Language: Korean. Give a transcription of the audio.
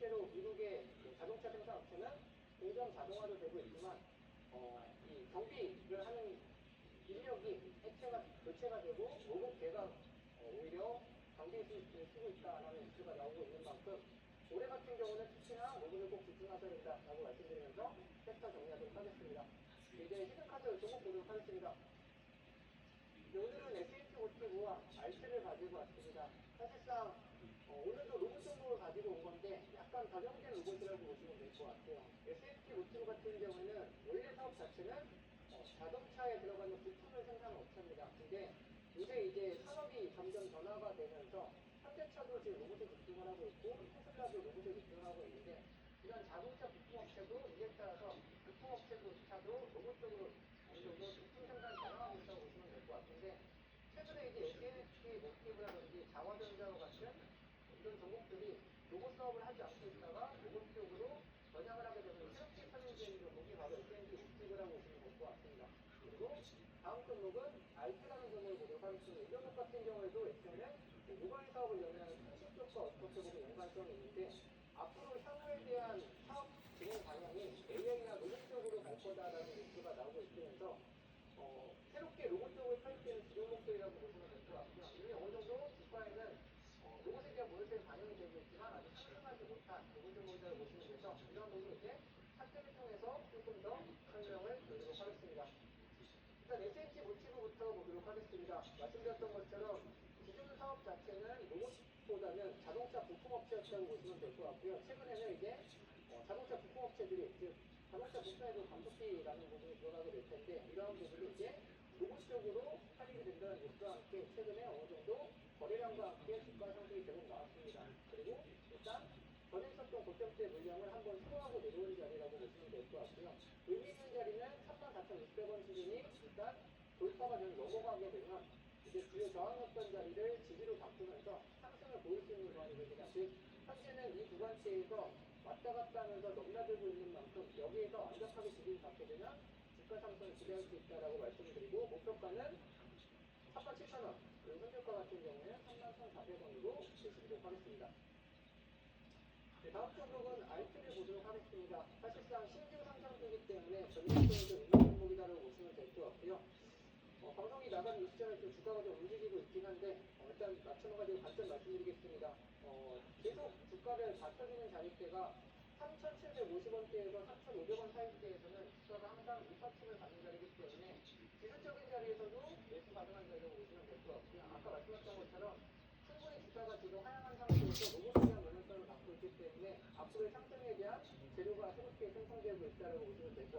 실제로 미국의 그 자동차 생산 업체는 공정 자동화도 되고 있지만 어, 이 정비를 하는 인력이 해체가 교체가 되고 로봇계가 어, 오히려 경비 수입을 쓰고 있다라는 뉴스가 나오고 있는 만큼 올해 같은 경우는 특히나 로봇을 꼭 집중하셔야 된다라고 말씀드리면서 섹터 정리하도록 하겠습니다. 이제 히든카드 종목 보도록 하겠습니다. 네, 오늘은 S&P 500와 알트를 가지고 왔습니다. 사실상 어, 오늘도 로봇 종목을 가지고 온 건데 약간 가정된 로봇이라고 보시면 될 것 같아요. S&P 500 같은 경우에는 원래 사업 자체는 어, 자동차에 들어가는 부품을 생산하는 업체입니다. 근데 요새 이제 산업이 점점 변화가 되면서 현대차도 지금 로봇에 집중을 하고 있고 테슬라도 로봇에 집중을 하고 있는데 이런 자동차 부품 업체도 이에 따라서 부품 업체조차도 로봇 쪽으로 어느 정도 부품 생산 변화하고 있다고 보시면 될 것 같은데 최근에 이제 SNH 모티브라든지 자화전자와 같은 이런 종목들이 로봇 사업을 하지 않고 있다가 로봇 쪽으로 전향을 하게 되면 새롭게 설립된 종목이 바로 SNH 모티브라고 보시면 될 것 같습니다. 그리고 다음 종목은 알트라는 종목을 보도록 하겠습니다. 이 종목 같은 경우에도 예전에 모바일 사업을 연구하는 통신 쪽과 어떻게 보면 연관성이 있는데 앞으로 향후에 대한 사업 진행 방향이 AI나 로봇 쪽으로 갈 거다라는 뉴스가 나오고 있으면서 어, 새롭게 로봇 쪽을 설립되는 주종목들이라고 보시면 될 것 같고요. 이미 어느 정도 주가에는 어, 로봇에 대한 모니터링 반영이 되고 있지만 아직 상승하지 못한 로봇 종목이라고 보시면 돼서 이런 부분을 이제 차트를 통해서 조금 더 설명을 드리도록 하겠습니다. 일단 SH 모티브부터 보도록 하겠습니다. 말씀드렸던 것처럼 기존 사업 자체는 로봇보다는 자동차 부품업체였다고 보시면 될 것 같고요. 최근에는 이제 어, 자동차 부품업체들이 즉 자동차 부품에도 감속기라는 부분이 들어가게 될 텐데 이러한 부분이 이제 로봇 쪽으로 활용이 된다는 뉴스와 함께 최근에 어느 정도 거래량과 함께 주가 상승이 계속 나왔습니다. 그리고 일단 있었던 고점대 물량을 한번 소화하고 내려온 자리라고 보시면 될 것 같고요. 의미 있는 자리는 34,600원 수준이 일단 돌파가 좀 넘어가게 되면 이제 주요 저항했던 자리를 지지로 바꾸면서 상승을 보일 수 있는 구간이 됩니다. 즉 현재는 이 구간대에서 왔다 갔다 하면서 넘나들고 있는 만큼 여기에서 완벽하게 지지를 받게 되면 주가 상승을 기대할 수 있다라고 말씀을 드리고 목표가는 37,000원 그리고 현재가 같은 경우에는 31,400원으로 보시도록 하겠습니다. 네, 다음 종목은 알트를 보도록 하겠습니다. 사실상 신규 상장주기 때문에 전략적으로 있는 종목이다라고 보시면 될 것 같고요. 어, 방송이 나간 시점에 좀 주가가 좀 움직이고 있긴 한데 어, 일단 마찬가지로 관점 말씀드리겠습니다. 어, 계속 주가를 받쳐주는 자리대가 3,750원대에서 3,500원 사이대에서는 주가가 항상 밑받침을 받는 자리이기 때문에 기술적인 자리에서도 매수 가능한 자리라고 보시면 될 것 같고요. 아까 말씀하셨던 것처럼 충분히 주가가 지금 하향한 상태에서 대한 면역성을 갖고 있기 때문에 앞으로의 상승에 대한 재료가 새롭게 생성되고 있다고 보시면 될 것